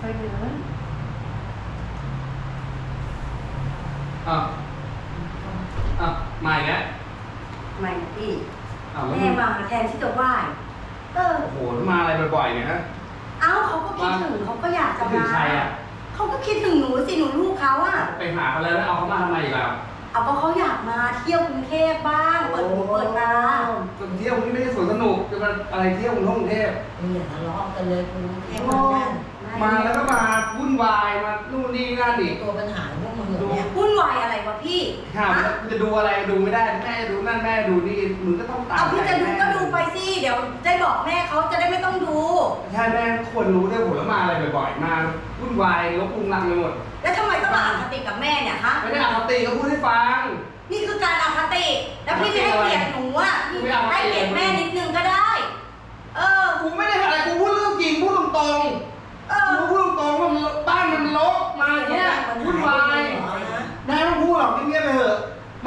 ค่อยเดินอ้าวอ้าวมาอีกแล้วไม่พี่อ้าวแล้วแม่มึงมาแทนที่จะไหว้เออ โอ้โหแล้วมาอะไรบ่อยๆเนี่ยฮะเอ้าเขาก็คิดถึงเขาก็อยากจะคิดถึมางใครอะเขาก็คิดถึงหนูสิหนูลูกเขาอะไปหาเขาแล้วแล้วเอาเขามาทำไมอีกล่ะเอาก็เขาอยากมาเที่ยวกรุงเทพบ้างเปิดหูเปิดตาจะเที่ยวนี่ไม่ใช่สวนสนุกจะมาอะไรเที่ยวกรุงเทพ มึงอย่าทะเลาะกันเลยกูแค่โอ้มานั่น มาแล้วก็มาวุ่นวายมานู่นนี่นั่นอีกตัวปัญหาพวกมึงเหรอเนี่ยวุ่นวายอะไรวะพี่ห้ามแล้วจะดูอะไรดูไม่ได้แม่ดูนั่นแม่ดูนี่มึงก็ต้องตามเอาพี่จะดูแม่ก็ดูไปสิ เดี๋ยวได้บอกแม่เขาจะได้ไม่ต้องดู ใช่แม่ควรรู้ด้วยผมแล้วมาอะไรบ่อยๆมาวุ่นวายลบลุงลังไปหมดแล้วทำไมต้องมาอคติกับแม่เนี่ยฮะไม่ได้อคติก็พูดให้ฟัง นี่คือการอคติ แล้วพี่ไม่ให้เกียรติหนูอะพี่ไม่เอาให้ องพูดหรอกเงียบๆไปเถอะ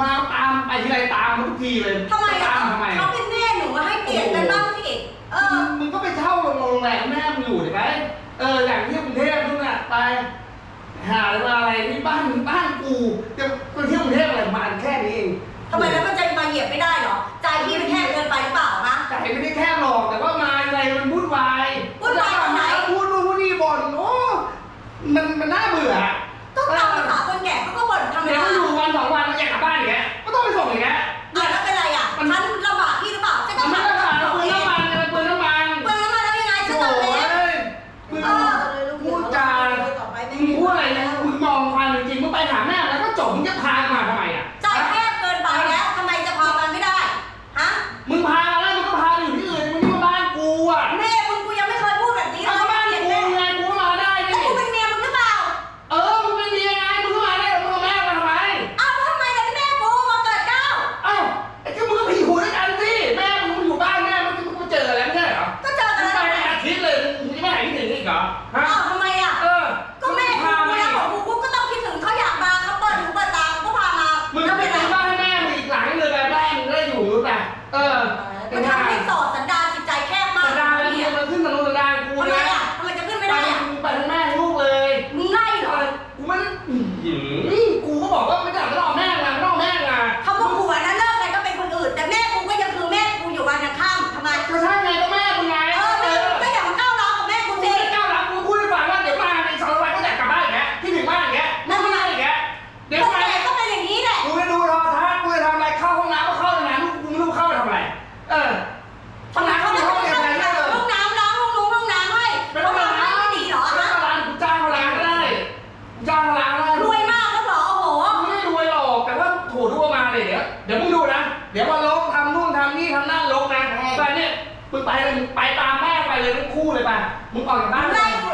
มาตามไปทีไรตามทุกทีเลยทำไมตาอะมทำไมเขาเป็นแม่หนูอะให้เกียรติกันบ้างสิเออ มึงมึงก็ไปเช่าโรงแรมแม่มึงอยู่เห็นไหมเอออย่างที่กรุงเทพนู่นน่ะไป หาอะไรมาอะไรนี่บ้านมึงบ้านกูจะไปเที่ยวกรุงเทพอะไรมาแค่นี้เองทำไมแล้วมันจะมาเหยียบไม่ได้เหรอใจพี่มันแคบเกินไปหรือเปล่าฮะใจไม่ได้แค่ เป็นอาทิตย์เลยมึงจะไม่หายคิดถึงอีกเหรอฮะอ้าวทำไมอะ เออก็แม่กูพามาแล้วบอกกูกูก็ต้องคิดถึงเขาอยากมาเขาเปิดหูเปิดตาก็พามามึงแล้วไปเป็นไรซื้อบ้านให้แม่มึงอีกหลังเลยไปแม่มึงได้อยู่หรู้ป่ะเออมันทำให้สอดสันดานจิตใจแคบมากสันดานอะไรเนี่ยมันขึ้นมาลงสันดานกูทำไมนะอะทำไมจะขึ้นไม่ได้อะมึงไปทั้งแม่ทั้งลูกเลย มึงไล่เหรอ กูม่ได้หืมกูก็บอกว่าไม่ ดี๋ยวเดี๋ยวมึงดูนะ เดี๋ยวมาลกทำนู่นทำนี่ทำนั่นลกนะแต่เนี่ยมึงไปเลยมึงไปตามแม่ไปเลยทั้งคู่เลยไปมึงออกจากบ้านมึงไปไล่กูเหรอ